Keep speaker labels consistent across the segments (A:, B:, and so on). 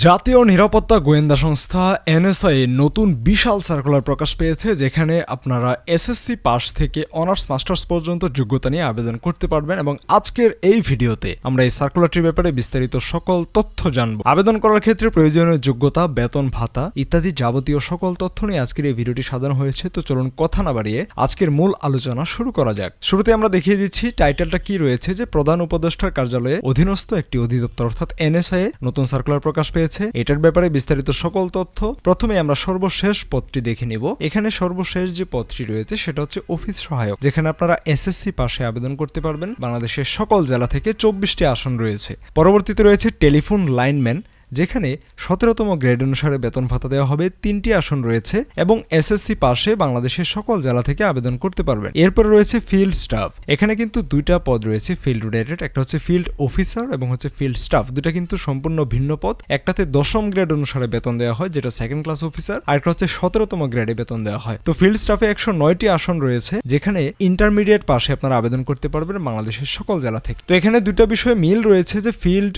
A: জাতীয় নিরাপত্তা গোয়েন্দা সংস্থা এনএসআই নতুন বিশাল সার্কুলার প্রকাশ পেয়েছে, যেখানে আপনারা এসএসসি পাস থেকে অনার্স মাস্টার্স পর্যন্ত যোগ্যতা নিয়ে আবেদন করতে পারবেন এবং আজকের এই ভিডিওতে আমরা এই সার্কুলারটির ব্যাপারে বিস্তারিত সকল তথ্য জানব। আবেদন করার ক্ষেত্রে প্রয়োজনীয় যোগ্যতা, বেতন, ভাতা ইত্যাদি যাবতীয় সকল তথ্য নিয়ে আজকের এই ভিডিওটি সাজানো হয়েছে। তো চলুন কথা না বাড়িয়ে আজকের মূল আলোচনা শুরু করা যাক। শুরুতে আমরা দেখিয়ে দিচ্ছি টাইটেলটা কি রয়েছে, যে প্রধান উপদেষ্টার কার্যালয়ে অধীনস্থ একটি অধিদপ্তর অর্থাৎ এনএসআই নতুন সার্কুলার প্রকাশ পেয়েছে। এটার ব্যাপারে বিস্তারিত সকল তথ্য প্রথমে আমরা সর্বশেষ পদটি দেখে নিব। এখানে সর্বশেষ যে পদটি রয়েছে সেটা হচ্ছে অফিস সহায়ক, যেখানে আপনারা এসএসসি পাশে আবেদন করতে পারবেন। বাংলাদেশের সকল জেলা থেকে চব্বিশটি আসন রয়েছে। পরবর্তীতে রয়েছে টেলিফোন লাইনম্যান যেখানে সতেরোতম গ্রেড অনুসারে বেতন ভাতা দেওয়া হবে তিনটি আসন রয়েছে এবং এসএসসি পাশে বাংলাদেশের সকল জেলা থেকে আবেদন করতে পারবেন। এরপর রয়েছে ফিল্ড স্টাফ। এখানে কিন্তু দুইটা পদ রয়েছে ফিল্ড রিলেটেড। একটা হচ্ছে ফিল্ড অফিসার এবং হচ্ছে ফিল্ড স্টাফ। দুটা কিন্তু সম্পূর্ণ ভিন্ন পদ। একটাতে দশম গ্রেড অনুসারে বেতন দেওয়া হয়, যেটা সেকেন্ড ক্লাস অফিসার। আর একটা হচ্ছে সতেরোতম গ্রেডে বেতন দেওয়া হয়। তো ফিল্ড স্টাফে একশো নয়টি আসন রয়েছে, যেখানে ইন্টারমিডিয়েট পাশে আপনারা আবেদন করতে পারবেন বাংলাদেশের সকল জেলা থেকে। তো এখানে দুটা বিষয়ে মিল রয়েছে যে ফিল্ড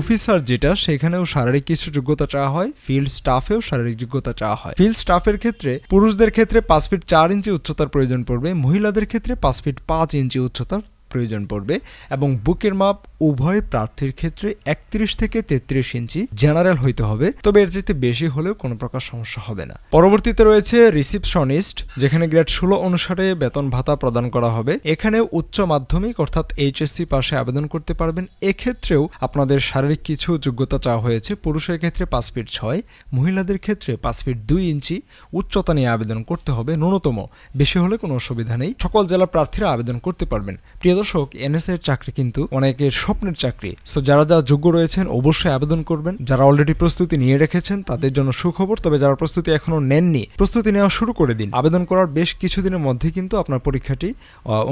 A: অফিসার যেটা, সেখানেও শারীরিক কিছু যোগ্যতা চাওয়া হয় ফিল্ড স্টাফেও শারীরিক যোগ্যতা চাওয়া হয়। ফিল্ড স্টাফের ক্ষেত্রে পুরুষদের ক্ষেত্রে পাঁচ ফিট চার ইঞ্চি উচ্চতার প্রয়োজন পড়বে, মহিলাদের ক্ষেত্রে পাঁচ ফিট পাঁচ ইঞ্চি উচ্চতার প্রয়োজন পড়বে এবং বুকের মাপ উভয় প্রার্থীর ক্ষেত্রে একত্রিশ থেকে তেত্রিশ ইঞ্চি জেনারেল হইতে হবে। তবে এর চাইতে বেশি হলেও কোনো প্রকার সমস্যা হবে না। পরবর্তীতে রয়েছে রিসিপশনিস্ট, যেখানে গ্রেড ষোলো অনুসারে বেতন ভাতা প্রদান করা হবে। এখানে উচ্চ মাধ্যমিক অর্থাৎ এইচএসসি পাশে আবেদন করতে পারবেন। এক্ষেত্রেও আপনাদের শারীরিক কিছু যোগ্যতা চাওয়া হয়েছে। পুরুষের ক্ষেত্রে পাঁচ ফিট ছয়, মহিলাদের ক্ষেত্রে পাঁচ ফিট দুই ইঞ্চি। উচ্চতা নিয়ে আবেদন করতে হবে ন্যূনতম। বেশি হলে কোনো অসুবিধা নেই। সকল জেলা প্রার্থীরা আবেদন করতে পারবেন। প্রিয় দর্শক, এনএসএ এর চাকরি কিন্তু অনেকের স্বপ্নের চাকরি। সো যারা যারা যোগ্য রয়েছেন, অবশ্যই আবেদন করবেন। যারা অলরেডি প্রস্তুতি নিয়ে রেখেছেন, তাদের জন্য সুখবর। তবে যারা প্রস্তুতি এখনও নেননি, প্রস্তুতি নেওয়া শুরু করে দিন। আবেদন করার বেশ কিছুদিনের মধ্যে কিন্তু আপনার পরীক্ষাটি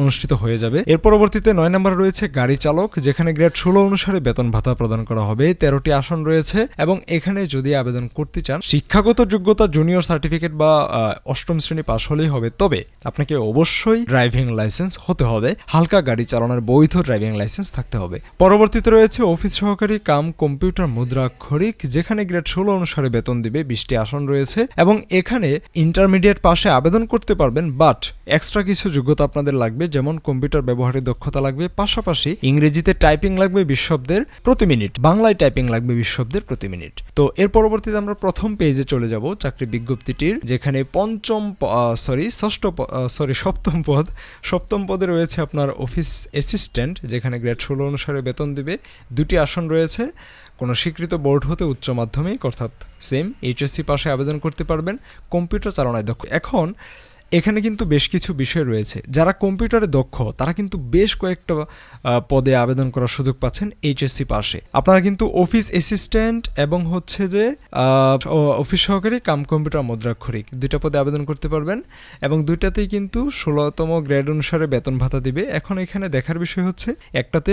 A: অনুষ্ঠিত হয়ে যাবে। এর পরবর্তীতে নয় নম্বরে রয়েছে গাড়ি চালক, যেখানে গ্রেড ষোলো অনুসারে বেতন ভাতা প্রদান করা হবে। তেরোটি আসন রয়েছে এবং এখানে যদি আবেদন করতে চান, শিক্ষাগত যোগ্যতা জুনিয়র সার্টিফিকেট বা অষ্টম শ্রেণি পাশ হলেই হবে। তবে আপনাকে অবশ্যই ড্রাইভিং লাইসেন্স হতে হবে। হালকা গাড়ি চালানোর বৈধ ড্রাইভিং লাইসেন্স থাকতে হবে। পরবর্তীতে রয়েছে অফিস সহকারী কাম কম্পিউটার মুদ্রাক্ষরিক যেখানে গ্রেড ষোলো অনুসারে বেতন দিবে, বিশটি আসন রয়েছে, এবং এখানে ইন্টারমিডিয়েট পাশে আবেদন করতে পারবেন, বাট এক্সট্রা কিছু যোগ্যতা আপনাদের লাগবে, যেমন কম্পিউটার ব্যবহারের দক্ষতা লাগবে, পাশাপাশি ইংরেজিতে টাইপিং লাগবে বিশ শব্দের প্রতি মিনিট, বাংলায় টাইপিং লাগবে বিশ শব্দের প্রতি মিনিট। তো এর পরবর্তীতে আমরা প্রথম পেজে চলে যাব, চাকরি বিজ্ঞপ্তিটির, যেখানে পঞ্চম সরি ষষ্ঠ সরি সপ্তম পদ, সপ্তম পদে রয়েছে আপনার অফিস অ্যাসিস্ট্যান্ট যেখানে গ্রেড ষোলো অনুসারে বেতন দিবে, দুটি আসন রয়েছে। কোনো স্বীকৃত বোর্ড হতে উচ্চ মাধ্যমিক, অর্থাৎ সেম এইচএসসি পাশে আবেদন করতে পারবেন কম্পিউটার চালনায় দক্ষ। এখন এখানে কিন্তু বেশ কিছু বিষয় রয়েছে। যারা কম্পিউটারে দক্ষ, তারা কিন্তু বেশ কয়েকটা পদে আবেদন করার সুযোগ পাচ্ছেন এইচএসসি পাশে। আপনারা কিন্তু অফিস অ্যাসিস্ট্যান্ট এবং হচ্ছে যে অফিস সহকারী কাম কম্পিউটার মুদ্রাক্ষরিক দুইটা পদে আবেদন করতে পারবেন এবং দুইটাতেই কিন্তু ষোলোতম গ্রেড অনুসারে বেতন ভাতা দিবে। এখন এখানে দেখার বিষয় হচ্ছে, একটাতে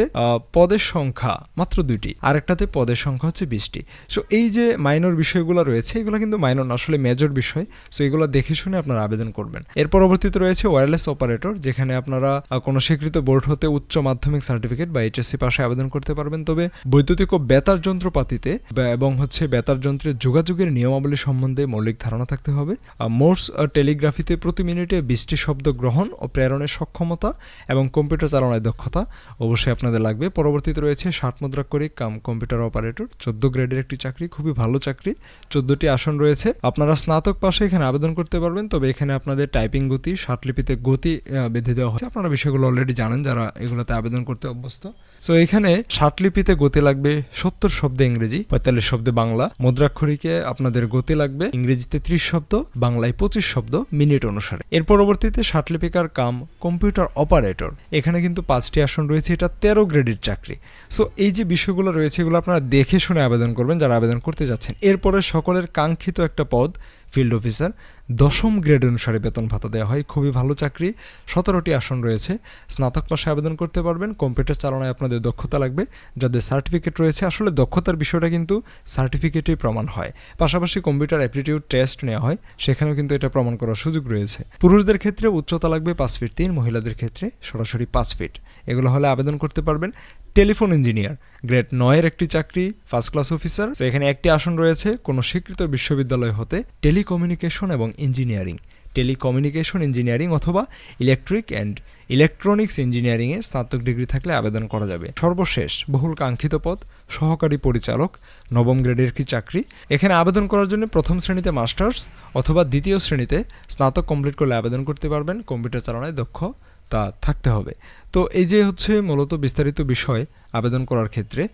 A: পদের সংখ্যা মাত্র দুইটি আর একটাতে পদের সংখ্যা হচ্ছে বিশটি। সো এই যে মাইনর বিষয়গুলো রয়েছে, এগুলো কিন্তু মাইনর আসলে মেজর বিষয়। সো এগুলো দেখে শুনে আপনারা আবেদন করবেন। এর পরবর্তীতে রয়েছে ওয়্যারলেস অপারেটর যেখানে আপনারা কোনো স্বীকৃত বোর্ড হতে উচ্চ মাধ্যমিক সার্টিফিকেট বা এইচএসসি পাশে আবেদন করতে পারবেন। তবে বৈদ্যুতিক ও বেতার যন্ত্রপাতিতে এবং হচ্ছে বেতার যন্ত্রের যোগাযোগের নিয়মাবলী সম্বন্ধে মৌলিক ধারণা থাকতে হবে। মোর্স টেলিগ্রাফিতে প্রতি মিনিটে বিশটি শব্দ গ্রহণ ও প্রেরণের সক্ষমতা এবং কম্পিউটার চালনায় দক্ষতা অবশ্যই আপনাদের লাগবে। পরবর্তীতে রয়েছে ষাট মুদ্রা করে কাম কম্পিউটার অপারেটর চোদ্দ গ্রেডের একটি চাকরি, খুবই ভালো চাকরি। চোদ্দটি আসন রয়েছে। আপনারা স্নাতক পাশে এখানে আবেদন করতে পারবেন, তবে এখানে আপনাদের টাইপিং গতি ষাটলিপিতে গতি বেঁধে দেওয়া হচ্ছে আপনারা বিষয়গুলো অলরেডি জানেন যারা এগুলোতে আবেদন করতে অভ্যস্ত। সো এখানে ষাটলিপিতে গতি লাগবে সত্তর শব্দে ইংরেজি, পঁয়তাল্লিশ শব্দে বাংলা। মুদ্রাক্ষরিকে আপনাদের গতি লাগবে ইংরেজিতে ত্রিশ শব্দ, বাংলায় পঁচিশ শব্দ মিনিট অনুসারে। এর পরবর্তীতে ষাটলিপিকার কাম কম্পিউটার অপারেটর এখানে কিন্তু পাঁচটি আসন রয়েছে, এটা তেরো গ্রেডের চাকরি। সো এই যে বিষয়গুলো রয়েছে, এগুলো আপনারা দেখে শুনে আবেদন করবেন যারা আবেদন করতে যাচ্ছেন। এরপরে সকলের কাঙ্ক্ষিত একটা পদ ফিল্ড অফিসার দশম গ্রেড অনুসারে বেতন ভাতা দেওয়া হয়। খুবই ভালো চাকরি। সতেরোটি আসন রয়েছে। স্নাতক পাশে আবেদন করতে পারবেন। কম্পিউটার চালনায় আপনাদের দক্ষতা লাগবে। যাদের সার্টিফিকেট রয়েছে, আসলে দক্ষতার বিষয়টা কিন্তু সার্টিফিকেটেই প্রমাণ হয়। পাশাপাশি কম্পিউটার অ্যাপটিটিউড টেস্ট নেওয়া হয়। সেখানেও কিন্তু এটা প্রমাণ করার সুযোগ রয়েছে। পুরুষদের ক্ষেত্রে উচ্চতা লাগবে পাঁচ ফিট তিন, মহিলাদের ক্ষেত্রে সরাসরি পাঁচ ফিট। এগুলো হলে আবেদন করতে পারবেন। টেলিফোন ইঞ্জিনিয়ার, গ্রেড নয়ের একটি চাকরি, ফার্স্ট ক্লাস অফিসার। এখানে একটি আসন রয়েছে। কোনো স্বীকৃত বিশ্ববিদ্যালয় হতে টেলিকমিউনিকেশন এবং ইঞ্জিনিয়ারিং, টেলিকমিউনিকেশন ইঞ্জিনিয়ারিং অথবা ইলেকট্রিক অ্যান্ড ইলেকট্রনিক্স ইঞ্জিনিয়ারিংয়ে স্নাতক ডিগ্রি থাকলে আবেদন করা যাবে। সর্বশেষ, বহুল কাঙ্ক্ষিত পদ, সহকারী পরিচালক, নবম গ্রেডের কি চাকরি? এখানে আবেদন করার জন্য প্রথম শ্রেণীতে মাস্টার্স অথবা দ্বিতীয় শ্রেণীতে স্নাতক কমপ্লিট করলে আবেদন করতে পারবেন, কম্পিউটার চালনায় দক্ষ তা থাকতে হবে। তো এই যে হচ্ছে মূলত বিস্তারিত বিষয় আবেদন করার ক্ষেত্রে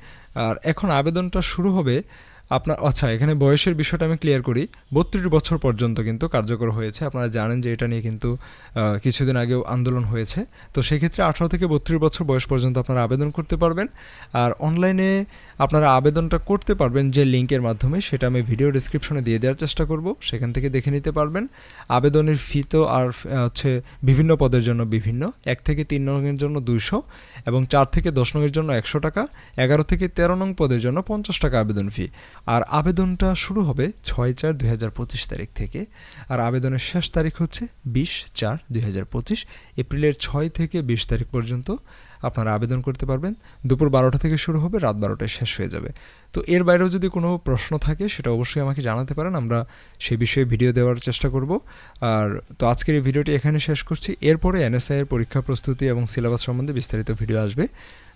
A: আর এখন আবেদনটা শুরু হবে আপনার আচ্ছা এখানে বয়সের বিষয়টা আমি ক্লিয়ার করি। বত্রিশ বছর পর্যন্ত কিন্তু কার্যকর হয়েছে। আপনারা জানেন যে এটা নিয়ে কিন্তু কিছুদিন আগেও আন্দোলন হয়েছে। তো সেক্ষেত্রে আঠারো থেকে বত্রিশ বছর বয়স পর্যন্ত আপনারা আবেদন করতে পারবেন। আর অনলাইনে আপনারা আবেদনটা করতে পারবেন যে লিঙ্কের মাধ্যমে। সেটা আমি ভিডিও ডিসক্রিপশনে দিয়ে দেওয়ার চেষ্টা করব। সেখান থেকে দেখে নিতে পারবেন। আবেদনের ফি তো আর হচ্ছে বিভিন্ন পদের জন্য বিভিন্ন। এক থেকে তিন নংয়ের জন্য দুইশো এবং চার থেকে দশ নংয়ের জন্য একশো টাকা। এগারো থেকে তেরো নং পদের জন্য পঞ্চাশ টাকা আবেদন ফি আর আবেদনটা শুরু হবে ছয় চার দুই হাজার পঁচিশ তারিখ থেকে। আর আবেদনের শেষ তারিখ হচ্ছে বিশ চার দুই হাজার পঁচিশ। এপ্রিলের ছয় থেকে বিশ তারিখ পর্যন্ত আপনারা আবেদন করতে পারবেন। দুপুর বারোটা থেকে শুরু হবে, রাত বারোটায় শেষ হয়ে যাবে। তো এর বাইরেও যদি কোনো প্রশ্ন থাকে, সেটা অবশ্যই আমাকে জানাতে পারেন। আমরা সে বিষয়ে ভিডিও দেওয়ার চেষ্টা করব। আর তো আজকের এই ভিডিওটি এখানে শেষ করছি। এরপরে এনএসআই এর পরীক্ষা প্রস্তুতি এবং সিলেবাস সম্বন্ধে বিস্তারিত ভিডিও আসবে।